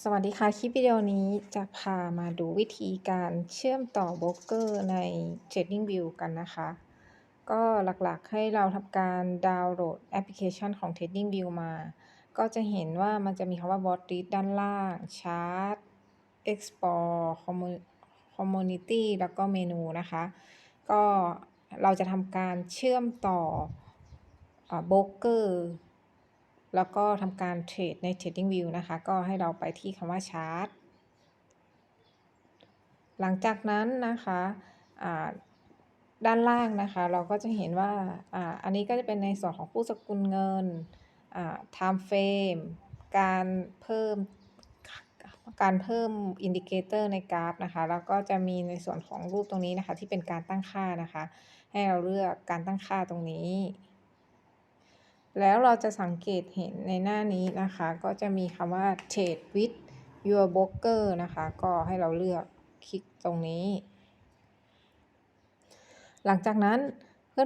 สวัสดีค่ะ คลิปวิดีโอนี้จะพามาดูวิธีการเชื่อมต่อโบรกเกอร์ใน TradingView กันนะคะ ก็หลักๆให้เราทำการดาวน์โหลดแอปพลิเคชันของ TradingView มา ก็จะเห็นว่ามันจะมีคำว่า Watch List ด้านล่าง Chart Export Community แล้วก็เมนูนะคะ ก็เราจะทำการเชื่อมต่อโบรกเกอร์ แล้วก็ทำการเทรดใน TradingView นะคะ ก็ให้เราไปที่คำว่า Chart หลังจากนั้นนะคะด้านล่างนะคะ เราก็จะเห็นว่าอ่าอันนี้ก็จะเป็นในส่วนของผู้สกุลเงิน time frame การเพิ่มการเพิ่มอินดิเคเตอร์ในกราฟนะคะ แล้วก็จะมีในส่วนของรูปตรงนี้นะคะ ที่เป็นการตั้งค่านะคะ ให้เราเลือกการตั้งค่าตรงนี้ แล้วเราจะสังเกตเห็นในหน้านี้นะคะ ก็จะมีคำว่า trade with your broker นะคะ ก็ให้เราเลือกคลิกตรงนี้ หลังจากนั้น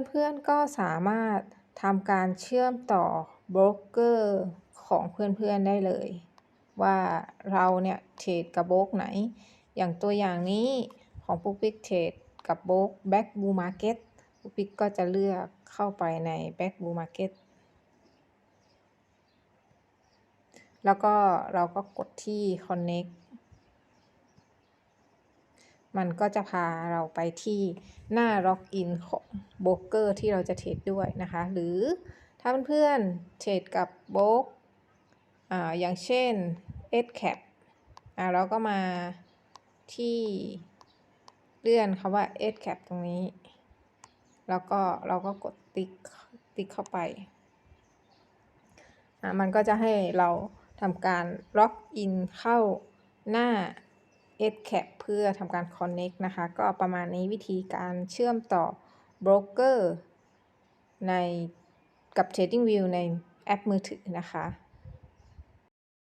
เพื่อนๆก็สามารถทำการเชื่อมต่อโบรกเกอร์ของเพื่อนๆได้เลย ว่าเราเนี่ยเทรดกับโบรกไหน อย่างตัวอย่างนี้ของปุ๊กปิ๊กเทรดกับโบรกแบ็กบูมาร์เก็ตปุ๊กปิ๊กก็จะเลือกเข้าไปในแบ็กบูมาร์เก็ต แล้วก็เราก็กดที่ connect มันก็จะพาเราไปที่หน้าล็อกอินของโบรกเกอร์ที่เราจะเทรดด้วยนะคะ หรือถ้าเพื่อนๆเทรดกับโบรกอ่าอย่างเช่น SCAP อ่าเราก็มาที่เลื่อนคำว่า SCAP ตรงนี้ แล้วก็เราก็กดติ๊กติ๊กเข้าไป อ่ามันก็จะให้เรา ทำการล็อกอินเข้าหน้า SCAP เพื่อทำการ Connect นะคะ ก็ประมาณนี้วิธีการเชื่อมต่อโบรกเกอร์ในกับ TradingView ในแอปมือถือนะคะ